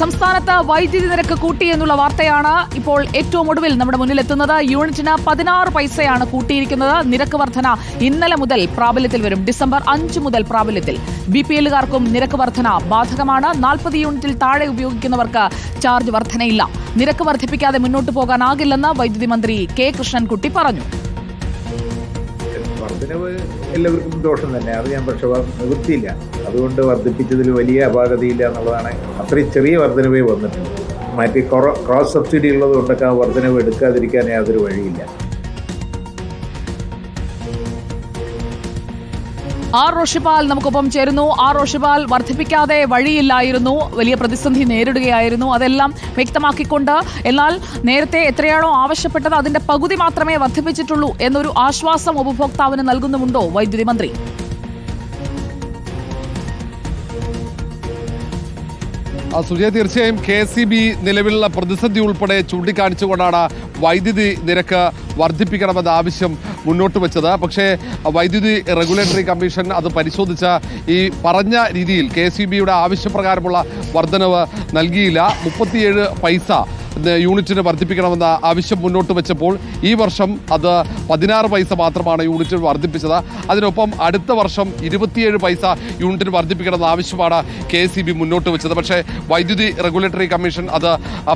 സംസ്ഥാനത്ത് വൈദ്യുതി നിരക്ക് കൂട്ടി എന്നുള്ള വാർത്തയാണ് ഇപ്പോൾ ഏറ്റവും ഒടുവിൽ നമ്മുടെ മുന്നിൽ എത്തുന്നത് യൂണിറ്റിന് പതിനാറ് പൈസയാണ് കൂട്ടിയിരിക്കുന്നത്. നിരക്ക് വർധന ഇന്നലെ മുതൽ പ്രാബല്യത്തിൽ വരും. ഡിസംബർ അഞ്ച് മുതൽ പ്രാബല്യത്തിൽ. ബി പി എല്ലുകാർക്കും നിരക്ക് വർധന ബാധകമാണ്. നാൽപ്പത് യൂണിറ്റിൽ താഴെ ഉപയോഗിക്കുന്നവർക്ക് ചാർജ് വർധനയില്ല. നിരക്ക് വർദ്ധിപ്പിക്കാതെ മുന്നോട്ട് പോകാനാകില്ലെന്ന് വൈദ്യുതി മന്ത്രി കെ കൃഷ്ണൻകുട്ടി പറഞ്ഞു. വർധനവ് എല്ലാവർക്കും ദോഷം തന്നെ. അത് ഞാൻ പക്ഷെ നിവൃത്തിയില്ല അതുകൊണ്ട് വർദ്ധിപ്പിച്ചതിൽ വലിയ അപാകതയില്ല എന്നുള്ളതാണ് അത്രയും ചെറിയ വർധനവേ വന്നിട്ടുണ്ട് മറ്റ് ക്രോ- ക്രോസ് സബ്സിഡി ഉള്ളത് കൊണ്ടൊക്കെ ആ വർധനവ് എടുക്കാതിരിക്കാൻ യാതൊരു വഴിയില്ല. ആർ റോഷിപാൽ നമുക്കൊപ്പം ചേരുന്നു. ആർ റോഷിപാൽ വർദ്ധിപ്പിക്കാതെ വഴിയില്ലായിരുന്നു. വലിയ പ്രതിസന്ധി നേരിടുകയായിരുന്നു. അതെല്ലാം വ്യക്തമാക്കിക്കൊണ്ട് എന്നാൽ നേരത്തെ എത്രയാണോ ആവശ്യപ്പെട്ടത് അതിന്റെ പകുതി മാത്രമേ വർദ്ധിപ്പിച്ചിട്ടുള്ളൂ എന്നൊരു ആശ്വാസം ഉപഭോക്താവിന് നൽകുന്നുമുണ്ടോ വൈദ്യുതി മന്ത്രി? സുജയ തീർച്ചയായും കെ സി ബി നിലവിലുള്ള പ്രതിസന്ധി ഉൾപ്പെടെ ചൂണ്ടിക്കാണിച്ചുകൊണ്ടാണ് വൈദ്യുതി നിരക്ക് വർദ്ധിപ്പിക്കണമെന്ന ആവശ്യം മുന്നോട്ട് വെച്ചത്. പക്ഷേ വൈദ്യുതി റെഗുലേറ്ററി കമ്മീഷൻ അത് പരിശോധിച്ച ഈ പറഞ്ഞ രീതിയിൽ കെ സി ബിയുടെ ആവശ്യപ്രകാരമുള്ള വർധനവ് നൽകിയില്ല. മുപ്പത്തിയേഴ് പൈസ യൂണിറ്റിന് വർദ്ധിപ്പിക്കണമെന്ന ആവശ്യം മുന്നോട്ട് വെച്ചപ്പോൾ ഈ വർഷം അത് പതിനാറ് പൈസ മാത്രമാണ് യൂണിറ്റിന് വർദ്ധിപ്പിച്ചത്. അതിനൊപ്പം അടുത്ത വർഷം ഇരുപത്തിയേഴ് പൈസ യൂണിറ്റിന് വർദ്ധിപ്പിക്കണമെന്ന ആവശ്യമാണ് കെ സി ബി മുന്നോട്ട് വെച്ചത്. പക്ഷേ വൈദ്യുതി റെഗുലേറ്ററി കമ്മീഷൻ അത്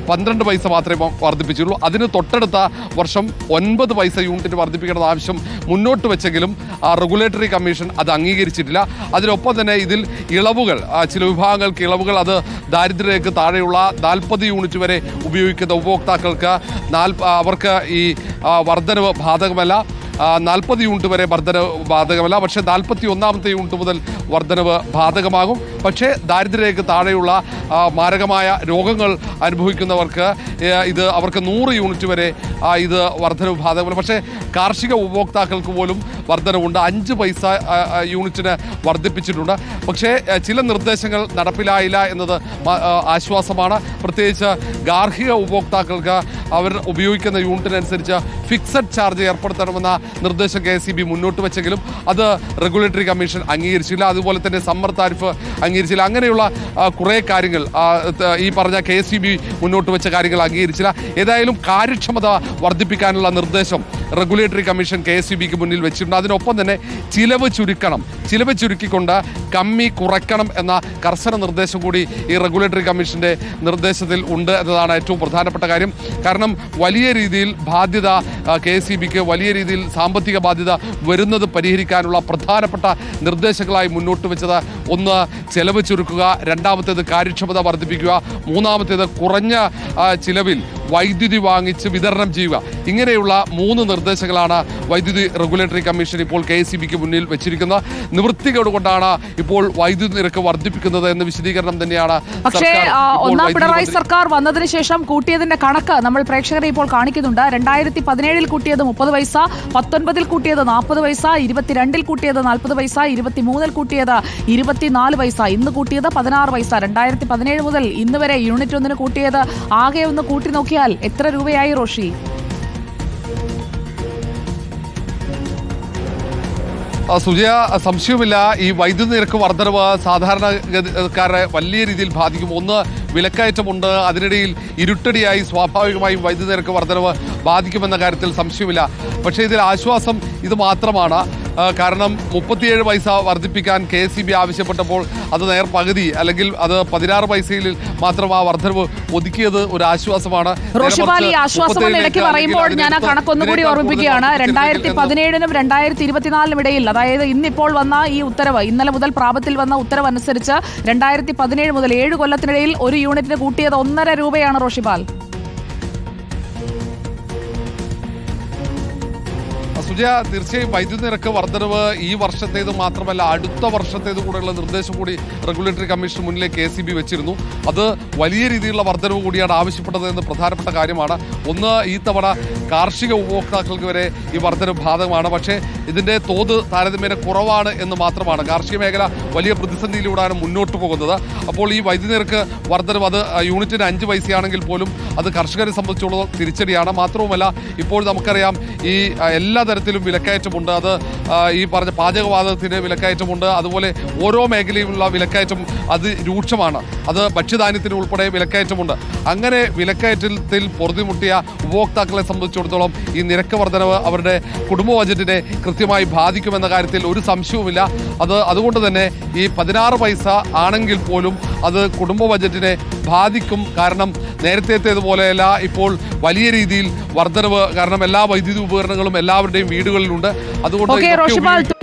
പന്ത്രണ്ട് പൈസ മാത്രമേ വർദ്ധിപ്പിച്ചുള്ളൂ അതിന് തൊട്ടടുത്ത വർഷം ഒൻപത് പൈസ യൂണിറ്റിന് വർദ്ധിപ്പിക്കണമെന്ന ആവശ്യം മുന്നോട്ട് വെച്ചെങ്കിലും റെഗുലേറ്ററി കമ്മീഷൻ അത് അംഗീകരിച്ചിട്ടില്ല. അതിനൊപ്പം തന്നെ ഇതിൽ ഇളവുകൾ ചില വിഭാഗങ്ങൾക്ക് ഇളവുകൾ അത് ദാരിദ്ര്യരേഖ താഴെയുള്ള നാൽപ്പത് യൂണിറ്റ് വരെ ഉപയോഗിക്കുന്ന ഉപഭോക്താക്കൾക്ക് അവർക്ക് ഈ വർധനവ് ബാധകമല്ല. നാൽപ്പത് യൂണിറ്റ് വരെ വർധനവ് ബാധകമല്ല. പക്ഷേ നാൽപ്പത്തി ഒന്നാമത്തെ യൂണിറ്റ് മുതൽ വർധനവ് ബാധകമാകും. പക്ഷേ ദാരിദ്ര്യരേഖ താഴെയുള്ള മാരകമായ രോഗങ്ങൾ അനുഭവിക്കുന്നവർക്ക് ഇത് അവർക്ക് നൂറ് യൂണിറ്റ് വരെ ഇത് വർധനവ് ബാധകമല്ല. പക്ഷേ കാർഷിക ഉപഭോക്താക്കൾക്ക് പോലും വർധനവുണ്ട്. അഞ്ച് പൈസ യൂണിറ്റിന് വർദ്ധിപ്പിച്ചിട്ടുണ്ട്. പക്ഷേ ചില നിർദ്ദേശങ്ങൾ നടപ്പിലായില്ല എന്നത് ആശ്വാസമാണ്. പ്രത്യേകിച്ച് ഗാർഹിക ഉപഭോക്താക്കൾക്ക് അവർ ഉപയോഗിക്കുന്ന യൂണിറ്റിനനുസരിച്ച് ഫിക്സഡ് ചാർജ് ഏർപ്പെടുത്തണമെന്ന നിർദ്ദേശം കെ എസ് മുന്നോട്ട് വെച്ചെങ്കിലും അത് റെഗുലേറ്ററി കമ്മീഷൻ അംഗീകരിച്ചില്ല. അതുപോലെ തന്നെ സമ്മർ താരിഫ് അംഗീകരിച്ചില്ല. അങ്ങനെയുള്ള കുറേ കാര്യങ്ങൾ ഈ പറഞ്ഞ കെ മുന്നോട്ട് വെച്ച കാര്യങ്ങൾ അംഗീകരിച്ചില്ല. ഏതായാലും കാര്യക്ഷമത വർദ്ധിപ്പിക്കാനുള്ള നിർദ്ദേശം റെഗുലേറ്ററി കമ്മീഷൻ കെ എസ് ബിക്ക് മുന്നിൽ വെച്ചിട്ടുണ്ട്. അതിനൊപ്പം തന്നെ ചിലവ് ചുരുക്കണം. ചിലവ് ചുരുക്കിക്കൊണ്ട് കമ്മി കുറയ്ക്കണം എന്ന കർശന നിർദ്ദേശം കൂടി ഈ റെഗുലേറ്ററി കമ്മീഷന്റെ നിർദ്ദേശത്തിൽ ഉണ്ട് എന്നതാണ് ഏറ്റവും പ്രധാനപ്പെട്ട കാര്യം. കാരണം വലിയ രീതിയിൽ ബാധ്യത കെ എസ് ബിക്ക് വലിയ രീതിയിൽ സാമ്പത്തിക ബാധ്യത വരുന്നത് പരിഹരിക്കാനുള്ള പ്രധാനപ്പെട്ട നിർദ്ദേശങ്ങളായി മുന്നോട്ട് വെച്ചത്. ഒന്ന് ചെലവ് ചുരുക്കുക. രണ്ടാമത്തേത് കാര്യക്ഷമത വർദ്ധിപ്പിക്കുക. മൂന്നാമത്തേത് കുറഞ്ഞ ചിലവിൽ വൈദ്യുതി വാങ്ങിച്ച് വിതരണം ചെയ്യുക. ഇങ്ങനെയുള്ള മൂന്ന് നിർദ്ദേശങ്ങളാണ് വൈദ്യുതി റെഗുലേറ്ററി കമ്മീഷൻ ഇപ്പോൾ കെ എസ് ബിക്ക് മുന്നിൽ വെച്ചിരിക്കുന്നത്. നിവൃത്തികേട് കൊണ്ടാണ് ഇപ്പോൾ വൈദ്യുതി നിരക്ക് വർദ്ധിപ്പിക്കുന്നത് എന്ന വിശദീകരണം തന്നെയാണ് പക്ഷേ ഒന്നാം പിണറായി സർക്കാർ വന്നതിന് ശേഷം കൂട്ടിയതിന്റെ കണക്ക് നമ്മൾ പ്രേക്ഷകരെ ഇപ്പോൾ കാണിക്കുന്നുണ്ട്. രണ്ടായിരത്തി പതിനേഴിൽ കൂട്ടിയത് മുപ്പത് പൈസ പത്തൊൻപതിൽ കൂട്ടിയത് നാൽപ്പത് പൈസ ഇരുപത്തിരണ്ടിൽ കൂട്ടിയത് നാൽപ്പത് പൈസ ഇരുപത്തിമൂന്നിൽ കൂട്ടിയത് ഇരുപത്തിനാല് പൈസ. ഇന്ന് കൂട്ടിയത് പതിനാറ് പൈസ. രണ്ടായിരത്തി പതിനേഴ് മുതൽ ഇന്ന് വരെ യൂണിറ്റ് ഒന്നിന് കൂട്ടിയത് ആകെ ഒന്ന് കൂട്ടി നോക്കിയാൽ എത്ര രൂപയായി റോഷി? സുജയ സംശയവുമില്ല. ഈ വൈദ്യുതി നിരക്ക് വർധനവ് സാധാരണക്കാരെ വലിയ രീതിയിൽ ബാധിക്കും. ഒന്ന് വിലക്കയറ്റമുണ്ട്. അതിനിടയിൽ ഇരുട്ടടിയായി സ്വാഭാവികമായും വൈദ്യുതി നിരക്ക് വർധനവ് ബാധിക്കുമെന്ന കാര്യത്തിൽ സംശയമില്ല പക്ഷേ ഇതിൽ ആശ്വാസം ഇത് മാത്രമാണ്. കാരണം മുപ്പത്തിയേഴ് പൈസ വർദ്ധിപ്പിക്കാൻ കെ എസ് ബി ആവശ്യപ്പെട്ടപ്പോൾ അത് നേർ പകുതി അല്ലെങ്കിൽ അത് പതിനാറ് പൈസയിൽ മാത്രം ആ വർദ്ധനവ് ഒതുക്കിയത് ഒരു ആശ്വാസമാണ്. ഈ ആശ്വാസം ഇടയ്ക്ക് പറയുമ്പോൾ ഞാൻ ആ കണക്കൊന്നുകൂടി ഓർമ്മിപ്പിക്കുകയാണ്. രണ്ടായിരത്തി പതിനേഴിനും രണ്ടായിരത്തി ഇരുപത്തിനാലിനും ഇടയിൽ അതായത് ഇന്നിപ്പോൾ വന്ന ഈ ഉത്തരവ് ഇന്നലെ മുതൽ പ്രാപത്തിൽ വന്ന ഉത്തരവ് അനുസരിച്ച് രണ്ടായിരത്തി പതിനേഴ് മുതൽ ഏഴ് കൊല്ലത്തിനിടയിൽ ഒരു യൂണിറ്റിന് കൂട്ടിയത് ഒന്നര രൂപയാണ് റോഷിപാൽ സുജയ തീർച്ചയായും വൈദ്യുതി നിരക്ക് വർധനവ് ഈ വർഷത്തേത് മാത്രമല്ല അടുത്ത വർഷത്തേത് കൂടെയുള്ള നിർദ്ദേശം കൂടി റെഗുലേറ്ററി കമ്മീഷൻ മുന്നിലേക്ക് കെ സി ബി വെച്ചിരുന്നു. അത് വലിയ രീതിയിലുള്ള വർധനവ് കൂടിയാണ് ആവശ്യപ്പെട്ടത് എന്ന് പ്രധാനപ്പെട്ട കാര്യമാണ്. ഒന്ന് ഈ തവണ കാർഷിക ഉപഭോക്താക്കൾക്ക് വരെ ഈ വർധനവ് ബാധകമാണ്. പക്ഷേ ഇതിന്റെ തോത് താരതമ്യേന കുറവാണ് എന്ന് മാത്രമാണ്. കാർഷിക മേഖല വലിയ പ്രതിസന്ധിയിലൂടെയാണ് മുന്നോട്ട് പോകുന്നത്. അപ്പോൾ ഈ വൈദ്യുതി നിരക്ക് വർധനവ് അത് യൂണിറ്റിന് അഞ്ച് പൈസയാണെങ്കിൽ പോലും അത് കർഷകരെ സംബന്ധിച്ചുള്ള തിരിച്ചടിയാണ്. മാത്രവുമല്ല ഇപ്പോൾ നമുക്കറിയാം ഈ എല്ലാ തരത്തിലും കാര്യത്തിലും വിലക്കയറ്റമുണ്ട്. അത് ഈ പറഞ്ഞ പാചകവാതകത്തിന് വിലക്കയറ്റമുണ്ട്. അതുപോലെ ഓരോ മേഖലയിലുള്ള വിലക്കയറ്റം അത് രൂക്ഷമാണ്. അത് ഭക്ഷ്യധാന്യത്തിന് ഉൾപ്പെടെ വിലക്കയറ്റമുണ്ട്. അങ്ങനെ വിലക്കയറ്റത്തിൽ പൊറുതിമുട്ടിയ ഉപഭോക്താക്കളെ സംബന്ധിച്ചിടത്തോളം ഈ നിരക്ക് വർധനവ് അവരുടെ കുടുംബ ബജറ്റിനെ കൃത്യമായി ബാധിക്കുമെന്ന കാര്യത്തിൽ ഒരു സംശയവുമില്ല. അത് അതുകൊണ്ട് തന്നെ ഈ പതിനാറ് പൈസ ആണെങ്കിൽ പോലും അത് കുടുംബ ബജറ്റിനെ ബാധിക്കും കാരണം നേരത്തേതുപോലെയല്ല ഇപ്പോൾ വലിയ രീതിയിൽ വർധനവ് കാരണം എല്ലാ വൈദ്യുതി ഉപകരണങ്ങളും എല്ലാവരുടെയും വീടുകളിലുണ്ട്. അതുകൊണ്ട്